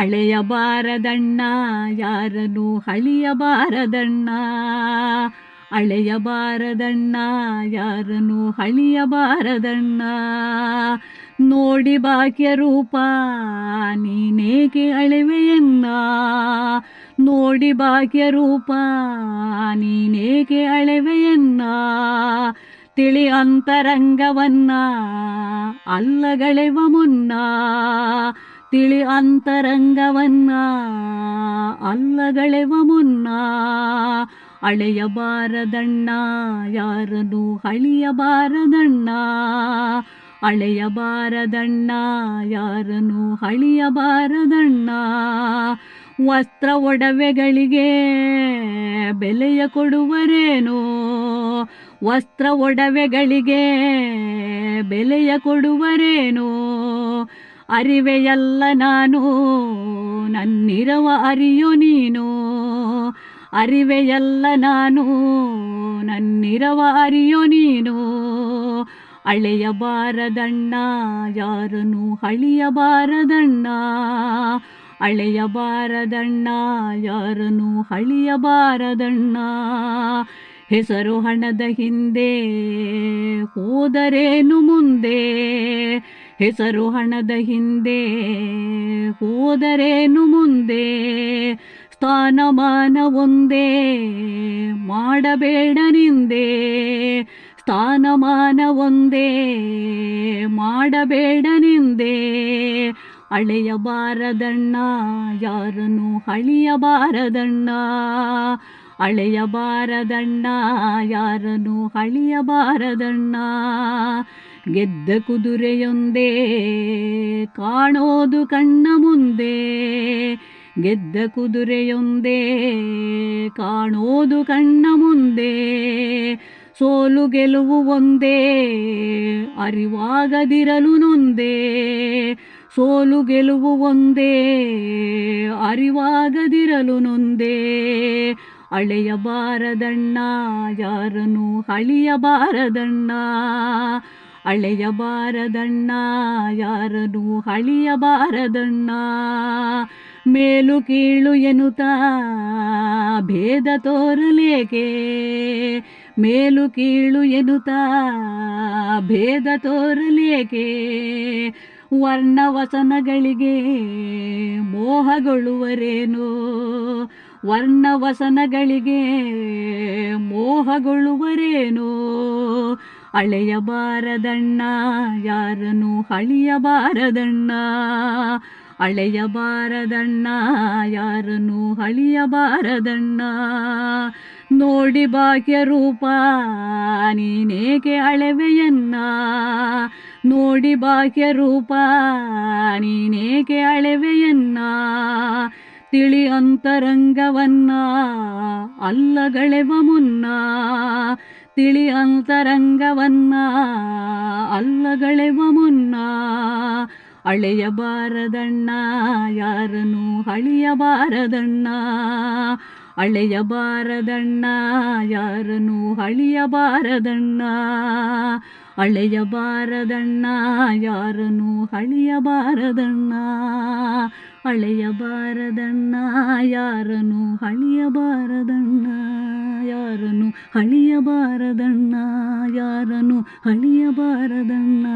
ಅಳೆಯಬಾರದಣ್ಣ ಯಾರನು ಹಳಿಯಬಾರದಣ್ಣ ಅಳೆಯಬಾರದಣ್ಣ ಯಾರನು ಹಳಿಯಬಾರದಣ್ಣ ನೋಡಿ ಭಾಗ್ಯ ರೂಪ ನೀನೇಕೆ ಅಳೆವೆಯನ್ನ ನೋಡಿ ಭಾಗ್ಯ ರೂಪ ನೀನೇಕೆ ಅಳೆವೆಯನ್ನ ತಿಳಿ ಅಂತರಂಗವನ್ನ, ಅಲ್ಲಗಳೆವ ಮುನ್ನ. ತಿಳಿ ಅಂತರಂಗವನ್ನ ಅಲ್ಲಗಳೆವ ಮುನ್ನ ಅಳೆಯಬಾರದಣ್ಣ ಯಾರನು ಹಳಿಯಬಾರದಣ್ಣ ಅಳೆಯಬಾರದಣ್ಣ ಯಾರನು ಹಳಿಯಬಾರದಣ್ಣ ವಸ್ತ್ರ ಒಡವೆಗಳಿಗೆ ಬೆಲೆಯ ಕೊಡುವರೇನೋ? ವಸ್ತ್ರ ಒಡವೆಗಳಿಗೆ ಬೆಲೆಯ ಕೊಡುವರೇನೋ? ಅರಿವೆಯಲ್ಲ ನಾನು. ನನ್ನಿರವ ಅರಿಯೋ ನೀನು. ಅರಿವೆಯಲ್ಲ ನಾನು. ನನ್ನಿರವ ಅರಿಯೋ ನೀನು. ಅಳೆಯಬಾರದಣ್ಣ ಯಾರನು ಹಳಿಯಬಾರದಣ್ಣ ಅಳೆಯಬಾರದಣ್ಣ ಯಾರನು ಹಳಿಯಬಾರದಣ್ಣ ಹೆಸರು ಹಣದ ಹಿಂದೆ ಹೋದರೇನು ಮುಂದೆ? ಹೆಸರು ಹಣದ ಹಿಂದೆ ಹೋದರೇನು ಮುಂದೆ? ಸ್ಥಾನಮಾನ ಒಂದೇ, ಮಾಡಬೇಡ ನಿಂದೆ. ಸ್ಥಾನಮಾನ ಒಂದೇ, ಮಾಡಬೇಡ ನಿಂದೆ. ಅಳೆಯಬಾರದಣ್ಣ ಯಾರನು ಹಳಿಯಬಾರದಣ್ಣ ಅಳೆಯಬಾರದಣ್ಣ ಯಾರನು ಹಳಿಯಬಾರದಣ್ಣ ಗೆದ್ದ ಕುದುರೆಯೊಂದೇ, ಕಾಣೋದು ಕಣ್ಣ ಮುಂದೆ. ಗೆದ್ದ ಕುದುರೆಯೊಂದೇ, ಕಾಣೋದು ಕಣ್ಣ ಮುಂದೆ. ಸೋಲು ಗೆಲುವು ಒಂದೇ, ಅರಿವಾಗದಿರಲು ನೊಂದೇ. ಸೋಲು ಗೆಲುವು ಒಂದೇ, ಅರಿವಾಗದಿರಲು ನೊಂದೇ. ಅಳೆಯಬಾರದಣ್ಣ ಯಾರನು ಹಳಿಯಬಾರದಣ್ಣ ಅಳೆಯಬಾರದಣ್ಣ ಯಾರನು ಹಳಿಯಬಾರದಣ್ಣ ಮೇಲು ಕೀಳು ಎನ್ನುತ್ತಾ, ಭೇದ ತೋರಲೇಕೆ? ಮೇಲು ಕೀಳು ಎನ್ನುತ್ತಾ, ಭೇದ ತೋರಲೇಕೆ? ವರ್ಣವಸನಗಳಿಗೆ ಮೋಹಗೊಳ್ಳುವರೇನು? ವರ್ಣವಸನಗಳಿಗೆ ಮೋಹಗೊಳ್ಳುವರೇನೋ? ಅಳೆಯಬಾರದಣ್ಣ ಯಾರನು ಹಳಿಯಬಾರದಣ್ಣ ಅಳೆಯಬಾರದಣ್ಣ ಯಾರನು ಹಳಿಯಬಾರದಣ್ಣ ನೋಡಿ ಬಾಕ್ಯ ರೂಪ, ನೀನೇಕೆ ಅಳೆವೆಯನ್ನ. ನೋಡಿ ಬಾಕ್ಯ ರೂಪ, ನೀನೇಕೆ ಅಳೆವೆಯನ್ನ. ತಿಳಿ ಅಂತರಂಗವನ್ನ, ಅಲ್ಲಗಳೆವ ಮುನ್ನ. ತಿಳಿ ಅಂತರಂಗವನ್ನ ಅಲ್ಲಗಳೆವ ಮುನ್ನ ಅಳೆಯಬಾರದಣ್ಣ ಯಾರನು ಹಳಿಯಬಾರದಣ್ಣ ಅಳೆಯಬಾರದಣ್ಣ ಯಾರನು ಹಳಿಯಬಾರದಣ್ಣ ಅಳೆಯಬಾರದಣ್ಣ ಯಾರನು ಹಳಿಯಬಾರದಣ್ಣ ಅಳೆಯಬಾರದಣ್ಣ ಯಾರನು ಹಳಿಯಬಾರದಣ್ಣ ಯಾರನು ಹಳಿಯಬಾರದಣ್ಣ ಯಾರನು ಹಳಿಯಬಾರದಣ್ಣ